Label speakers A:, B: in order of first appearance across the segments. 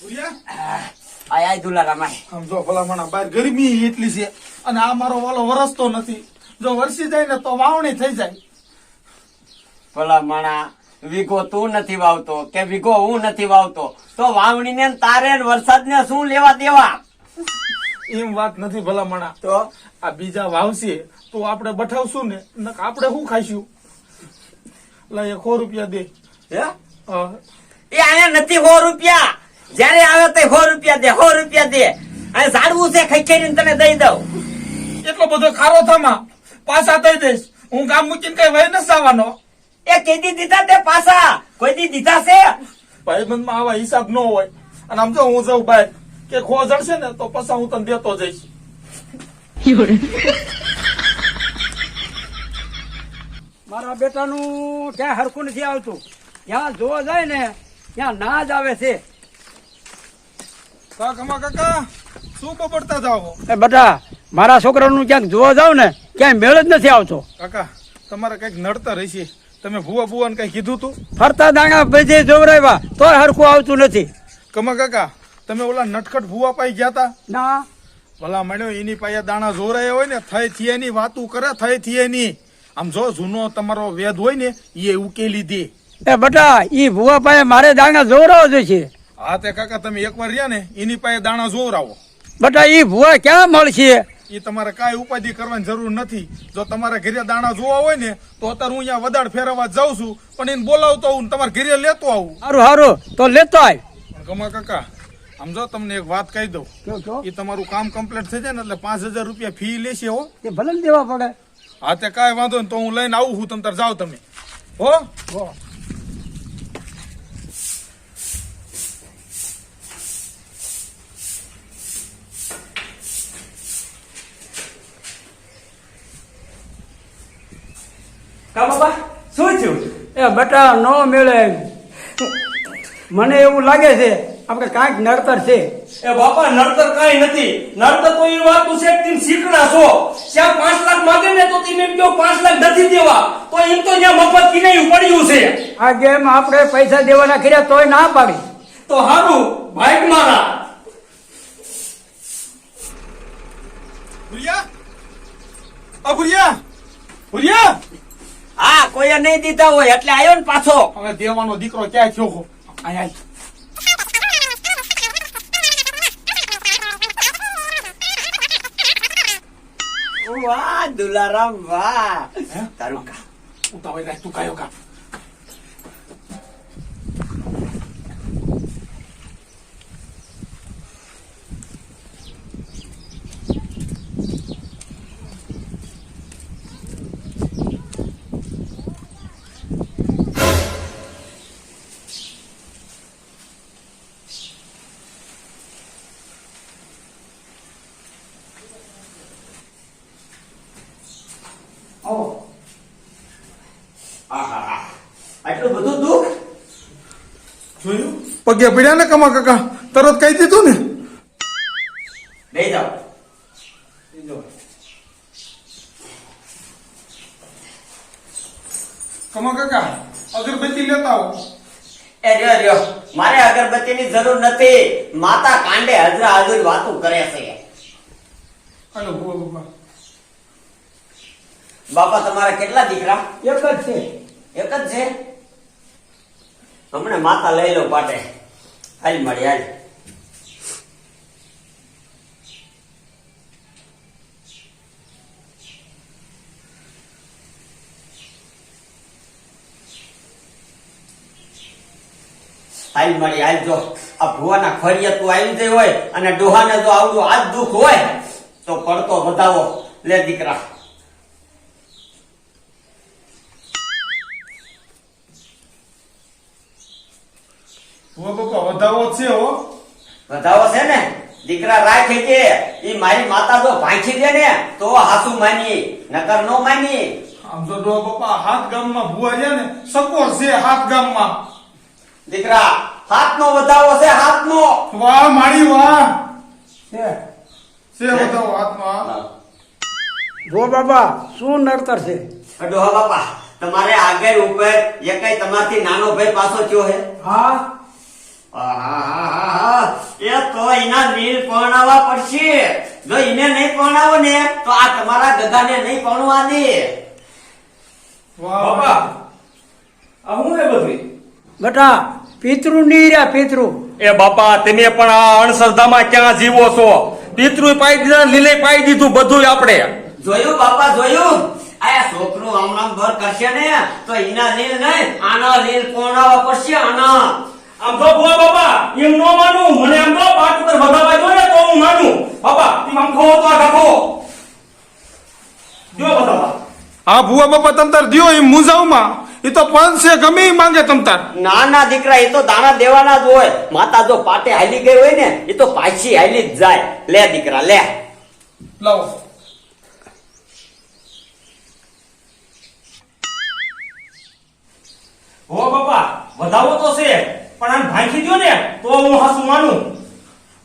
A: ભૂરિયા?
B: આય આય દુલારામાય
A: આમ જો ભલામણા બહાર ગરમી એટલી છે અને આ મારો વાલો વરસતો નથી. જો વરસી જાય ને તો વાવણી થઈ જાય.
B: ભલા માણા તું નથી વાવતો કે વીઘો હું નથી વાવતો? તો વાવણી ને તારે વરસાદ ને શું લેવા દેવા?
A: એમ વાત નથી ભલામણા.
B: તો?
A: આ બીજા વાવશે તો આપણે બઠાવશું ને આપડે આપણે શું ખાઈશું? લાય સો રૂપિયા દે.
B: હે? એ આને નથી સો રૂપિયા. જયારે આવે તો સો રૂપિયા દે સો રૂપિયા દે. અને ઝાડવું છે ખૈખેરીને તને દઈ દઉં.
A: એટલો બધો ખારો થમા પાછા થઈ દઈશ. હું કામ મૂકીને કઈ વહી નથી આવવાનો
B: એ કેદી દીધા તે પાછા કોઈ દી દીધા છે?
A: ભાઈબંધમાં આવા હિસાબ ન હોય. અને આમ જો હું જઉં ભાઈ કે ખો જડશે ને તો પછી હું તને દેતો જઈશ.
C: મારા બેટાનું ક્યાં હરખું નથી આવતું. ત્યાં જોવા જાય ને ત્યાં ના જ આવે છે.
A: કાકા કાકા શું બપડતા જાઓ
C: એ બેટા મારા છોકરાનું ક્યાંક જોવા જાવ ને ક્યાંય મેળ જ નથી આવતો.
A: કાકા તમારે કંઈક નડતા રહીશી. તમે ભૂવા ભૂવા કઈ કીધું તું?
C: ફરતા દાણા ભેજે જોવરાવ્યા તોય હરખું આવતું નથી.
A: કમા કાકા તમે ઓલા નટખટ ભૂવા પાઈ ગયા તા?
C: ના.
A: ભલા મળ્યો એની પાસે દાણા જોરાયા હોય ને થઈ થિયાની વાતું કરે થઈ થિયાની આમ જો જૂનો તમારો વેદ હોય ને એ ઉકેલી દે.
C: એ બટા ઈ ભૂવા પાસે મારે દાણા જોવરાવો જોઈશે.
A: હા તે કાકા તમે એકવાર રહ્યા ને એની પાસે દાણા જોવરાવો.
C: બટા ઈ ભૂવા ક્યાં મળશે?
A: એ તમારે કાંઈ ઉપાધિ કરવાની જરૂર નથી. જો તમારે ઘરે દાણા જોવા હોય ને તો અત્યારે હું અહીંયા વદાડ ફેરવવા જાઉં છું પણ એને બોલાવતો હું તમારે ઘરે લેતો આવું.
C: સારું સારું તો લેતો
A: આવ ગમા કાકા આમ જો તમને એક વાત કહી દઉં. એ તમારું કામ કમ્પ્લીટ થઈ જાય ને એટલે પાંચ હજાર રૂપિયા ફી લેશે હો.
C: એ ભલે દેવા પડે.
A: હા તે કાંઈ વાંધો ને તો હું લઈને આવું છું તમ તાર જાઓ તમે. હો.
B: કા બાબા શું થયું?
C: એ બેટા નો મેળે. મને એવું લાગે છે આપણે કાંઈક નડતર છે.
D: એ બાપા નડતર કઈ નથી. નડતર તો એ વાત છે શીખણા છો. ત્યાં પાંચ લાખ માંગે ને તો તમે એમ કહો પાંચ લાખ નથી દેવા. તો એમ તો ત્યાં મફત કિનાયું પડ્યું છે.
C: આ ગેમ આપણે પૈસા દેવાના કર્યા તોય ના પાડી.
D: તો હારું ભાઈક મારા.
A: ભુરિયા? આ ભુરિયા? ભુરિયા?
B: કોઈએ નહીં દીધા હોય એટલે આવ્યો ને પાછો.
A: હવે દેવાનો દીકરો ક્યાં થયો આય
B: વાહ દુલારામ વાહ. તારું કા.
A: ઉતાવળ રાખ તું કાયો કા
B: આહા આટલું બધું દુઃખ
A: જોયું પગે પડ્યા ને કમા કાકા? તરત કહી દીધું ને.
B: લઈ જાઓ.
A: કમા કાકા અગરબત્તી લેતા આવો.
B: એ રહ્યો રહ્યો. મારે અગરબત્તીની જરૂર નથી. માતા કાંડે હજરા હાજર વાતો કરે છે.
A: હાલો બાપા
B: બાપા તમારા કેટલા દીકરા?
C: એક જ છે.
B: એક જ છે? હમણાં માતા લઈ લો પાટે. હાલ મળી હાલ હાલ મળી હાલ જો, આ ભુવાના ખોરિયા તું આવી જાય હોય અને ડોહાને જો આવડું આ દુઃખ હોય, તો પડતો વધાવો. લે દીકરા.
A: ભૂવા બાપા વધાવો છે હો.
B: વધાવો છે ને? દીકરા રાખે કે ઈ મારી માતા જો ભાંચી દે ને તો હાસુ માની. નકર નો માની.
A: આમ તો ડોહા બાપા હાથ ગામમાં ભૂવા રહ્યા ને સકોર છે હાથ ગામમાં.
B: દીકરા હાથનો વધાવો છે હાથનો.
A: વાહ મારી વાહ.
C: છે.
A: છે વધાવો હાથમાં હા.
C: જો બાબા શું નડતર છે?
B: ડોહા બાપા તમારે આગળ ઉપર એ તમારથી નાનો ભાઈ પાછો થયો હે?
C: હા.
B: આહાહાહા. પરણાવવા પડશે. જો એને નહીં પરણાવો ને તો આ તમારા ગધાને નહીં પરણવા દે
D: બાપા આ હું એ બધું?
C: બેટા પિતૃ ની રહ્યા પિતૃ.
D: એ બાપા તમે પણ આ અણસરધામાં ક્યાં જીવો છો? પિતૃ પાઈ દીધા લીલે પાઈ દીધું બધું આપણે.
B: જોયું બાપા જોયું? આ છોકરું હમણાં ઘર કરશે ને તો એના લીલ નહીં આના લીલ પરણાવવા પડશે આના.
D: આમ તો ભુવા બાપા એમ નો માનું. મને આમ તો પાટ ઉપર વધાવા ને તો હું માનું. બાપા તી આમ ખો તો આ ખો જો બતાવા
A: હા ભુવા બાપા તમતાર દિયો એમ મુંજાવમાં. એ તો પંચ છે ગમે માંગે તમતાર
B: ના ના દીકરા એ તો દાણા દેવાના જ હોય. માતા જો પાટે હાલી ગઈ હોય ને એ તો પાછી હાલી જ જાય. લે દીકરા લે.
A: લાવો.
D: હો બાપા વધાવો તો છે. પણ આમ ભાંખી દો ને તો હું હસું માનું.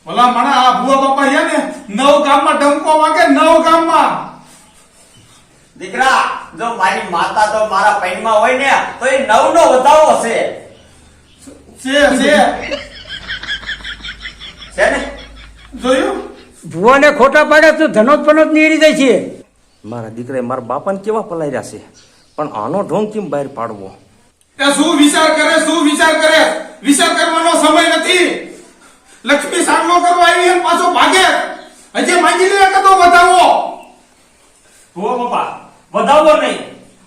A: ભલા મને આ ભુવા બાપા છે ને નવ ગામમાં ડંકો વાગે નવ ગામમાં.
B: દીકરા જો મારી માતા તો મારા પૈણમાં હોય ને તો એ નવ નો વધાવો છે
A: છે. છે
B: છે ને?
A: જોયું?
C: ભુવાને ખોટા પાડે તો ધનોત પનોત નીરી જાય છે.
D: મારા દીકરાએ મારા બાપાને કેવા પલાર્યા છે? પણ આનો ઢોંગ કેમ બહાર પાડવો?
A: એ શું વિચાર કરે શું વિચાર કરે? વિચાર કરવાનો સમય નથી. લક્ષ્મી સામનો કરવા આવી અને પાછો ભાગે. હજી માંગી લે કદો વધાવો.
D: હો બાપા વધાવો નહીં.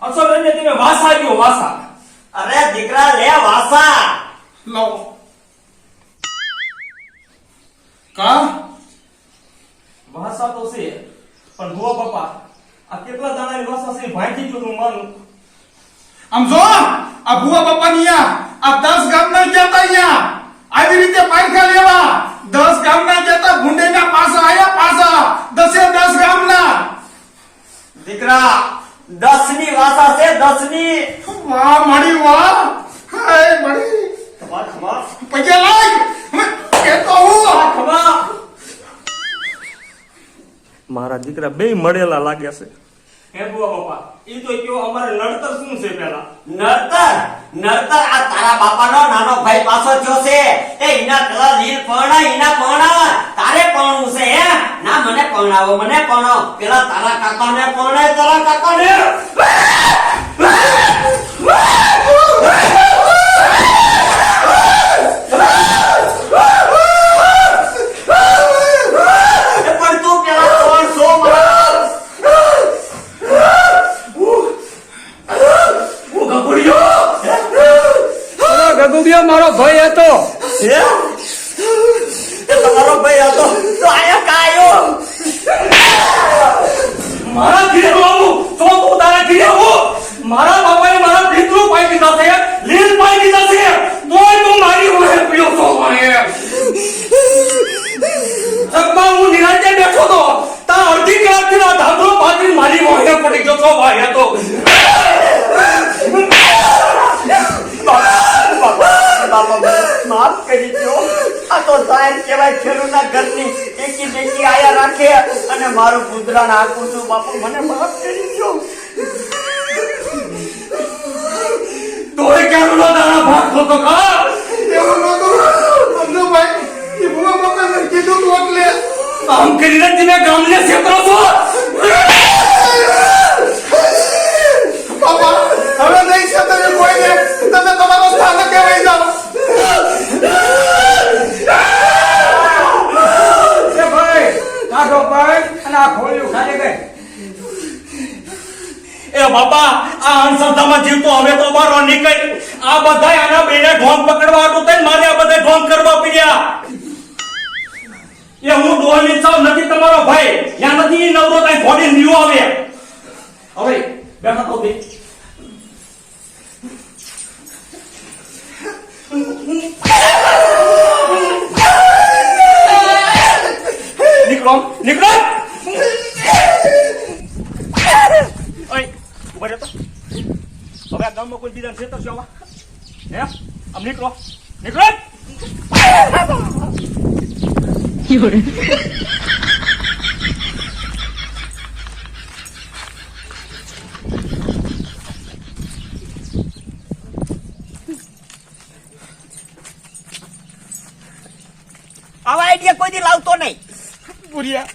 D: અસલ એને તમે વાસા ગયો વાસા.
B: અરે દીકરા લે વાસા.
A: લો. કા?
D: વાસા તો છે પણ હો બાપા આ કેટલા દાણાની વાસા છે ગયો હું માનું.
A: આમ જો આ ભુવા બાપા ની આ દસ ગામના ગયા તા અહીંયા. આવી રીતે પારખા લેવા. દસ ગામ ના ગયા તા ભૂંડે ના પાસા આયા પાસા. દસે દસ ગામના.
B: દીકરા દસની વાસા છે દસની
A: વાહ મારી વાહ. હાય મારી
B: ખમા ખમા
A: પગે લાગ. કે તો હું.
B: ખમા
D: મારા દીકરા બે મળેલા લાગ્યા છે. હે
B: આ તારા બાપાનો નાનો ભાઈ પાછો થયો એ ઈના પેલા લીલ પરણા પરણા. તારે પરણવું છે, હે? ના, મને પરણાવો મને પરણાવો પેલા તારા કાકાને પરણાય તારા કાકાને એ પણ તું પેલા ત્રણ સો મારા
D: હું ગભડ્યો
C: ઓલો ગગુબિયો મારો ભાઈ હતો
B: હે? તમારો ભાઈ હતો તો આયા કાયો
D: મારા ઘીરે આવું તો તું તારા ઘીરે આવું મારા બાપાએ મારા પિતૃ પાઈ દીધા છે લીલ પાઈ દીધા છે તોય તું મારી વાહે પીયો છો વાહે જગમાં હું નિરાંતે બેઠો તો તા અડધી કલાકથી ના ધાબળો પાથરી મારી વાહે પડી ગયો છો વાહે તો
B: બાપા માફ કરી દો. આ તો સાહેબ કહેવાય ખેડૂના ઘરની એકી બેકી આયા રાખે અને મારું ગુજરાન આખું છું. બાપુ મને માફ કરી દો.
D: તોય કેમ નો દાણા ભાગતો તો કા
A: એવું નહોતું સમજો ભાઈ એ ભૂવા બાપા કીધું તું એટલે.
D: આમ કરીને તમે ગામને છેતરો છો?
A: બાપા હવે નહીં છેતરે કોઈને તમે તમારો સ્થાન કહેવાય જાઓ
C: એ ભાઈ કાઢો ભાઈ અને આ ખોલ્યું ખાલી ગઈ
D: એ બાપા, આ અંધશ્રદ્ધામાં જીવતો હવે તો મારો નીકળ આ બધા આના બેને ઢોંગ પકડવા હતું તઈ મારે આ બધા ઢોંગ કરવા પડ્યા. એ હું ડોહની ચાવ નથી તમારો ભાઈ. ત્યાં નથી એ નવરો કઈ ઘોડી લીયો આવે. હવે, બેઠા તો બે. નીકળો નીકળો ઓય ઊભા રહેતો હવે આ ગામમાં કોઈ બીજા ખેતર છે આવા હે આમ નીકળો નીકળો
B: આવા આઈડિયા કોઈ દી લાવતો નહીં.
A: બુરિયા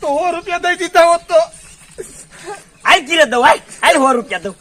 A: તો સો રૂપિયા દઈ દીધા હોત તો.
B: આઈ કિરે દઉં આઈ આઈ સો રૂપિયા દઉં.